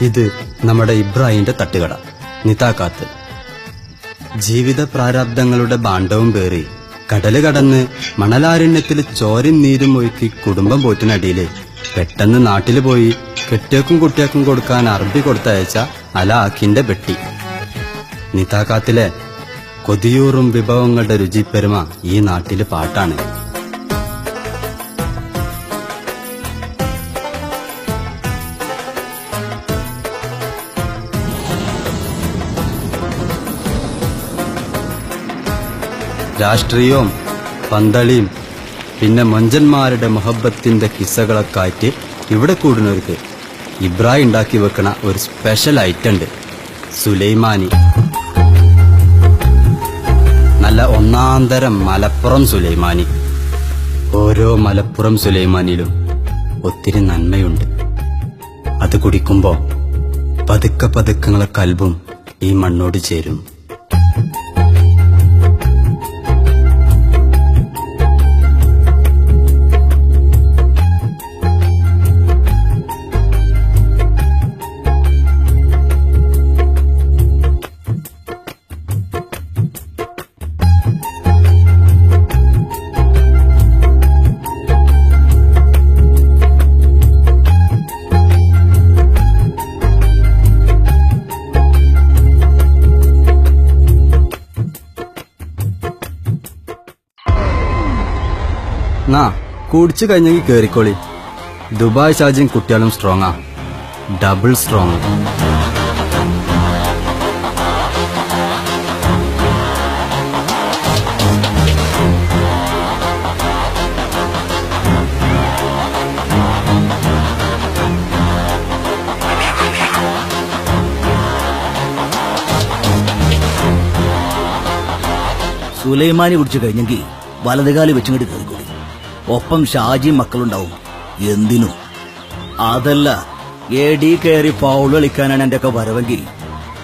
ഇത് നമ്മുടെ ഇബ്രാഹിന്റെ തട്ടുകട. നിതാക്കാത്ത് ജീവിത പ്രാരാബ്ദങ്ങളുടെ ഭാണ്ഡവും പേറി കടൽ കടന്ന് മണലാരണ്യത്തിൽ ചോരും നീരും ഒഴുക്കി കുടുംബം പോറ്റിനടിയിൽ പെട്ടെന്ന് നാട്ടിൽ പോയി കെട്ടിയക്കും കുട്ടിയക്കും കൊടുക്കാൻ അറബി കൊടുത്തയച്ച അലാഖിന്റെ പെട്ടി. നിതാക്കാത്തിലെ കൊതിയൂറും വിഭവങ്ങളുടെ രുചിപ്പെരുമ ഈ നാട്ടിൽ പാട്ടാണ്. രാഷ്ട്രീയവും പന്തളിയും പിന്നെ മൊഞ്ചന്മാരുടെ മൊഹബത്തിന്റെ കിസ്സകളൊക്കെ ആയിട്ട് ഇവിടെ കൂടുന്നവർക്ക് ഇബ്രാഹിം ഉണ്ടാക്കി വെക്കണ ഒരു സ്പെഷ്യൽ ഐറ്റം ഉണ്ട്. സുലൈമാനി. നല്ല ഒന്നാന്തരം മലപ്പുറം സുലൈമാനി. ഓരോ മലപ്പുറം സുലൈമാനിയിലും ഒത്തിരി നന്മയുണ്ട്. അത് കുടിക്കുമ്പോൾ പതുക്കെ പതുക്കങ്ങളെ കൽബും ഈ മണ്ണോട് ചേരും. കുടിച്ചു കഴിഞ്ഞെങ്കിൽ കേറിക്കോളി. ദുബായ് ഷാജിയും കുട്ടികളും സ്ട്രോങ്ങാ ഡബിൾ സ്ട്രോങ് സുലൈമാനി കുടിച്ചു കഴിഞ്ഞെങ്കിൽ വലതുകാലി വെച്ചിങ്ങോട്ട് കയറിക്കൂടി ഒപ്പം ഷാജി മക്കളുണ്ടാവും. എന്തിനും. അതല്ല എടി കയറി പൗൾ കളിക്കാനാണ് എന്റെ ഒക്കെ വരവെങ്കിൽ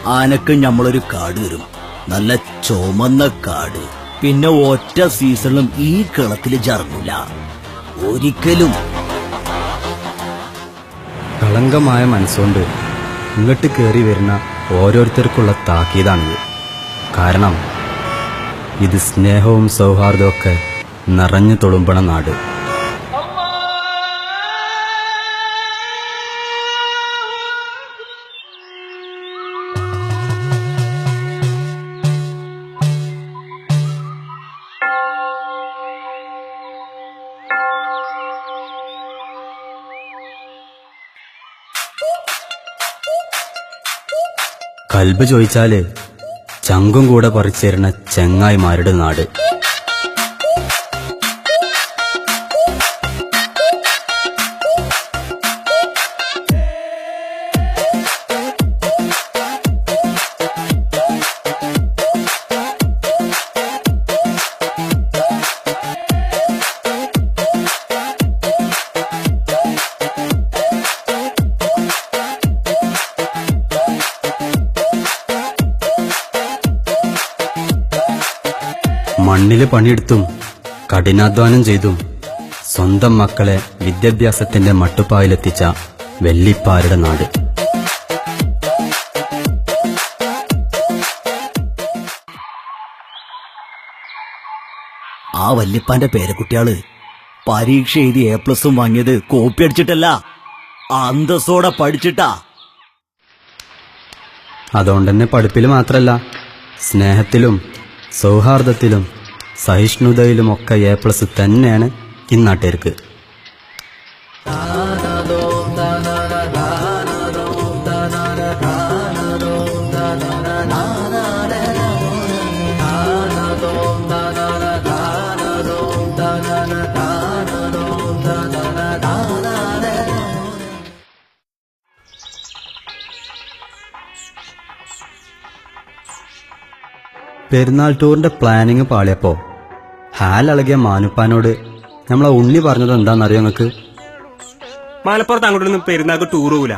ആനക്ക് ഞമ്മളൊരു കാട് തരും. നല്ല ചുമന്ന കാട് പിന്നെ ഒറ്റ സീസണിലും ഈ കളത്തിൽ ജറങ്ങില്ല ഒരിക്കലും. കളങ്കമായ മനസ്സുകൊണ്ട് ഇങ്ങോട്ട് കയറി വരുന്ന ഓരോരുത്തർക്കുള്ള താക്കീതാണിത്. കാരണം ഇത് സ്നേഹവും സൗഹാർദ്ദവും ഒക്കെ നിറഞ്ഞു തുളുമ്പണ നാട്. കൽബ് ചോദിച്ചാൽ ചങ്കും കൂടെ പറിച്ചേരുന്ന ചെങ്ങായിമാരുടെ നാട്. മണ്ണിൽ പണിയെടുത്തും കഠിനാധ്വാനം ചെയ്തും സ്വന്തം മക്കളെ വിദ്യാഭ്യാസത്തിന്റെ മട്ടുപ്പായിലെത്തിച്ച വെള്ളിപ്പാരുടെ നാട്. ആ വല്യപ്പാന്റെ പേരക്കുട്ടിയാൾ പരീക്ഷ എഴുതി എ പ്ലസും വാങ്ങിയത് കോപ്പി അടിച്ചിട്ടല്ല അന്തസ്സോടെ പഠിച്ചിട്ടാ. അതുകൊണ്ട് തന്നെ പഠിപ്പിൽ മാത്രല്ല സ്നേഹത്തിലും സൗഹാർദ്ദത്തിലും സഹിഷ്ണുതയിലുമൊക്കെ എ പ്ലസ് തന്നെയാണ് ഇന്നാട്ടുകാർക്ക് പെരുന്നാൾ ടൂറിന്റെ പ്ലാനിങ് പാളിയപ്പോ ഹാലളകിയ മാനുപ്പാനോട് നമ്മളെ ഉണ്ണി പറഞ്ഞത് എന്താണെന്നറിയോ നിങ്ങക്ക് മലപ്പുറത്ത് അങ്ങോട്ടൊന്നും പെരുന്നാക്ക് ടൂർ പോകൂല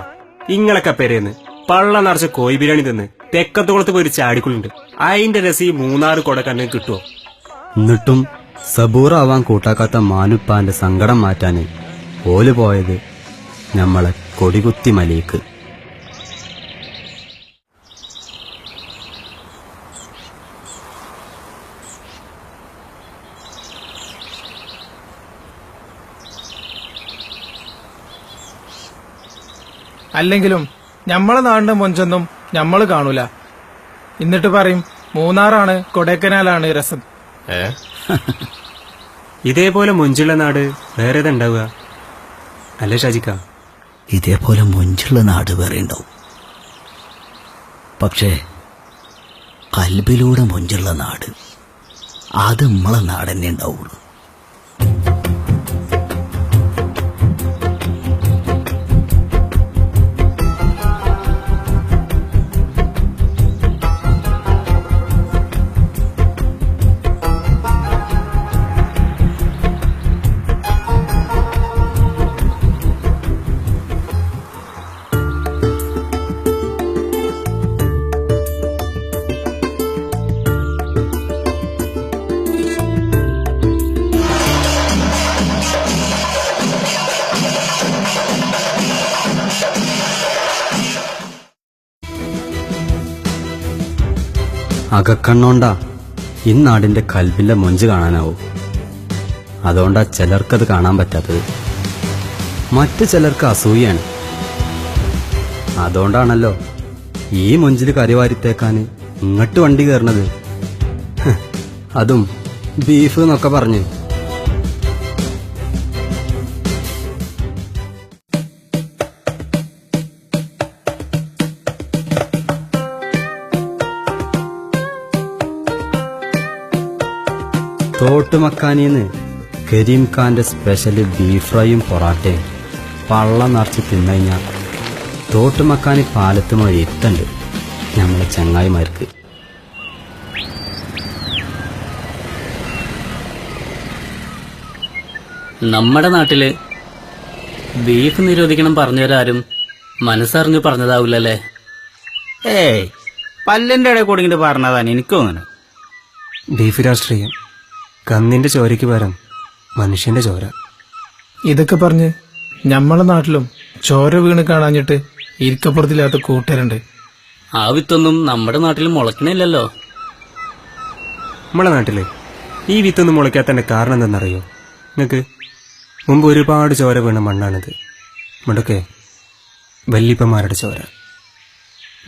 ഇങ്ങളൊക്കെ പെരേന്ന്. പള്ള നിറച്ച് കോയി ബിരിയാണി തിന്ന് തെക്കത്തോളത്ത് പോയി ചാടിക്കുളുണ്ട് അതിന്റെ രസം ഈ മൂന്നാറ് കൊടക്കണ്ണി കിട്ടുമോ എന്നിട്ടും സബൂറാവാൻ കൂട്ടാക്കാത്ത മാനുപ്പാന്റെ സങ്കടം മാറ്റാന് ഓൽ പോയത് നമ്മളെ കൊടികുത്തി മലയ്ക്ക് അല്ലെങ്കിലും ഞമ്മളെ നാടിന്റെ മൊഞ്ചൊന്നും ഞമ്മൾ കാണൂല. എന്നിട്ട് പറയും മൂന്നാറാണ് കൊടൈക്കനാലാണ് രസം. ഇതേപോലെ മുഞ്ചുള്ള നാട് വേറെ ഉണ്ടാവുക? അല്ലേ ഷാജിക്ക? ഇതേപോലെ മുഞ്ചുള്ള നാട് വേറെ ഉണ്ടാവും. പക്ഷേ കൽബിലൂടെ മുഞ്ചുള്ള നാട് അത് നമ്മളെ നാടന്നെ തന്നെ ഉണ്ടാവുള്ളൂ. അകക്കണ്ണോണ്ടാ. ഇന്നാടിന്റെ കൽവിന്റെ മൊഞ്ച് കാണാനാവും. അതുകൊണ്ടാ ചിലർക്കത് കാണാൻ പറ്റാത്തത്. മറ്റു ചിലർക്ക് അസൂയാണ് അതുകൊണ്ടാണല്ലോ ഈ മൊഞ്ചിൽ കരിവാരിത്തേക്കാൻ ഇങ്ങോട്ട് വണ്ടി കയറണത്. അതും ബീഫ് എന്നൊക്കെ പറഞ്ഞ്. തോട്ടുമക്കാനിന്ന് കരീം ഖാന്റെ സ്പെഷ്യൽ ബീഫ് ഫ്രൈയും പൊറാട്ടയും പള്ള നിറച്ച് തിന്നുകഴിഞ്ഞാൽ തോട്ടുമക്കാനി പാലത്ത് മഴ എത്തണ്ട് നമ്മളെ ചങ്ങായിമാർക്ക്. നമ്മുടെ നാട്ടിൽ ബീഫ് നിരോധിക്കണം പറഞ്ഞവരാരും മനസ്സറിഞ്ഞു പറഞ്ഞതാവില്ലല്ലേ ഏയ് പല്ലിന്റെ ഇടയിൽ കൂടി പറഞ്ഞതാണ് എനിക്കും അങ്ങനെ. ബീഫ് രാഷ്ട്രീയം. കന്നിന്റെ ചോരയ്ക്ക് പകരം മനുഷ്യന്റെ ചോര. ഇതൊക്കെ പറഞ്ഞ് ഞമ്മളെ നാട്ടിലും ചോര വീണ് കാണാഞ്ഞിട്ട് ഇരിക്കപ്പുറത്തില്ലാത്ത കൂട്ടരുണ്ട് ആ വിത്തൊന്നും നമ്മുടെ നാട്ടിൽ മുളക്കണില്ലല്ലോ നമ്മളെ നാട്ടിലെ ഈ വിത്തൊന്നും മുളയ്ക്കാത്തതിന്റെ കാരണം എന്തെന്നറിയോ നിങ്ങൾക്ക് മുമ്പ് ഒരുപാട് ചോര വീണ മണ്ണാണിത്. ഇവിടൊക്കെ വല്ലിപ്പന്മാരുടെ ചോര.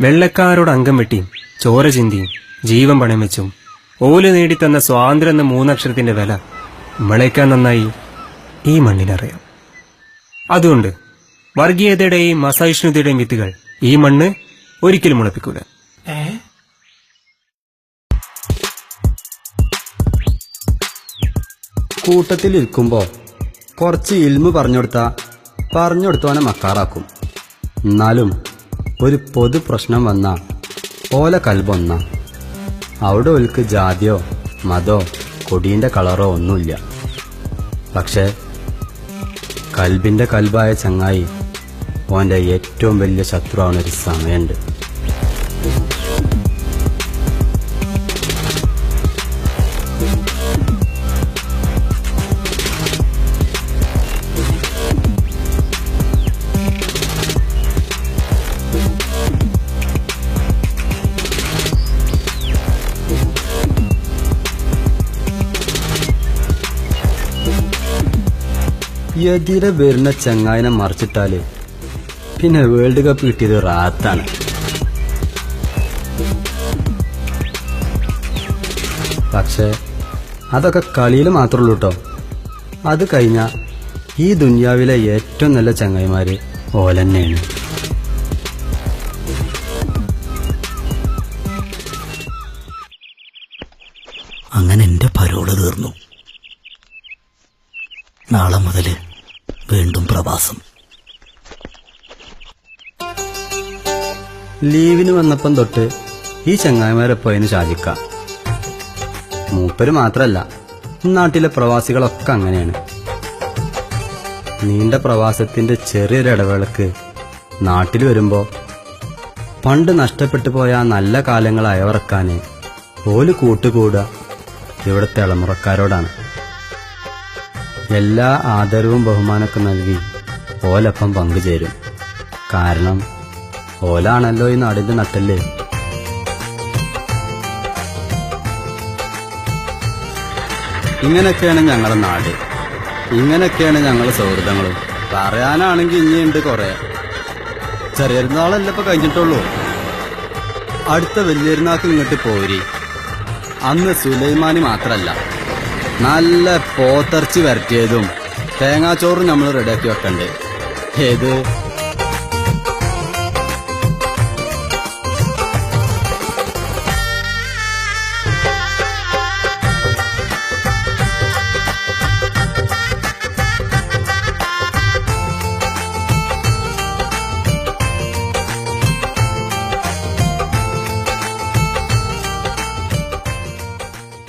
വെള്ളക്കാരോട് അംഗം വെട്ടിയും ചോര ചിന്തിയും ജീവൻ പണയം വെച്ചും ഓൽ നേടിത്തന്ന സ്വാതന്ത്ര്യം എന്ന മൂന്നക്ഷരത്തിന്റെ വില മിളയ്ക്കാൻ നന്നായി ഈ മണ്ണിനറിയാം. അതുകൊണ്ട് വർഗീയതയുടെയും അസഹിഷ്ണുതയുടെയും വിത്തുകൾ ഈ മണ്ണ് ഒരിക്കലും മുളപ്പിക്കൂല. കൂട്ടത്തിലിരിക്കുമ്പോ കുറച്ച് ഇൽമു പറഞ്ഞുകൊടുത്താ പറഞ്ഞുകൊടുത്തവനെ മക്കാറാക്കും. എന്നാലും ഒരു പൊതു പ്രശ്നം വന്ന ഓല കൽബൊന്ന അവിടെ ഒൽക്ക് ജാതിയോ മതോ കൊടീന്റെ കളറോ ഒന്നുമില്ല. പക്ഷേ കൽബിന്റെ കൽബായ ചങ്ങായി ഓന്റെ ഏറ്റവും വലിയ ശത്രുവാണ് ഒരു സമയമുണ്ട് എതിരെ വരുന്ന ചങ്ങായിനെ മറിച്ചിട്ടാൽ പിന്നെ വേൾഡ് കപ്പ് കിട്ടിയത് റാത്താണ്. പക്ഷേ അതൊക്കെ കളിയിൽ മാത്രമുള്ളൂ കേട്ടോ അത് കഴിഞ്ഞാൽ ഈ ദുനിയാവിലെ ഏറ്റവും നല്ല ചങ്ങായിമാര് ഓലന്നെയാണ്. അങ്ങനെ എന്റെ പരോൾ തീർന്നു. നാളെ മുതൽ വീണ്ടും പ്രവാസം. ലീവിന് വന്നപ്പം തൊട്ട് ഈ ചങ്ങായിമാരെപ്പോ അതിന് ശാസിക്കാം മൂപ്പര് മാത്രല്ല നാട്ടിലെ പ്രവാസികളൊക്കെ അങ്ങനെയാണ്. നീണ്ട പ്രവാസത്തിന്റെ ചെറിയൊരു ഇടവേളക്ക് നാട്ടിൽ വരുമ്പോ പണ്ട് നഷ്ടപ്പെട്ടു പോയ നല്ല കാലങ്ങൾ അയവറക്കാന് ഓൽ കൂട്ടുകൂടുക ഇവിടുത്തെ തലമുറക്കാരോടാണ് എല്ലാ ആദരവും ബഹുമാനമൊക്കെ നൽകി ഓലപ്പം പങ്കുചേരും. കാരണം ഓലാണല്ലോ ഈ നാടിന്റെ നട്ടല്ലേ. ഇങ്ങനെയൊക്കെയാണ് ഞങ്ങളുടെ നാട്. ഇങ്ങനെയൊക്കെയാണ് ഞങ്ങളുടെ സൗഹൃദങ്ങളും. പറയാനാണെങ്കിൽ ഇനിയുണ്ട് കുറെ. ചെറിയരുന്നാളല്ല ഇപ്പൊ കഴിഞ്ഞിട്ടുള്ളൂ. അടുത്ത വലിയൊരുന്നാക്ക് ഇങ്ങോട്ട് പോരി. അന്ന് സുലൈമാനി മാത്രല്ല. നല്ല പോത്തർച്ചി വരട്ടിയതും തേങ്ങാച്ചോറും നമ്മൾ റെഡിയാക്കി വെക്കണ്ടേ? ഏത്?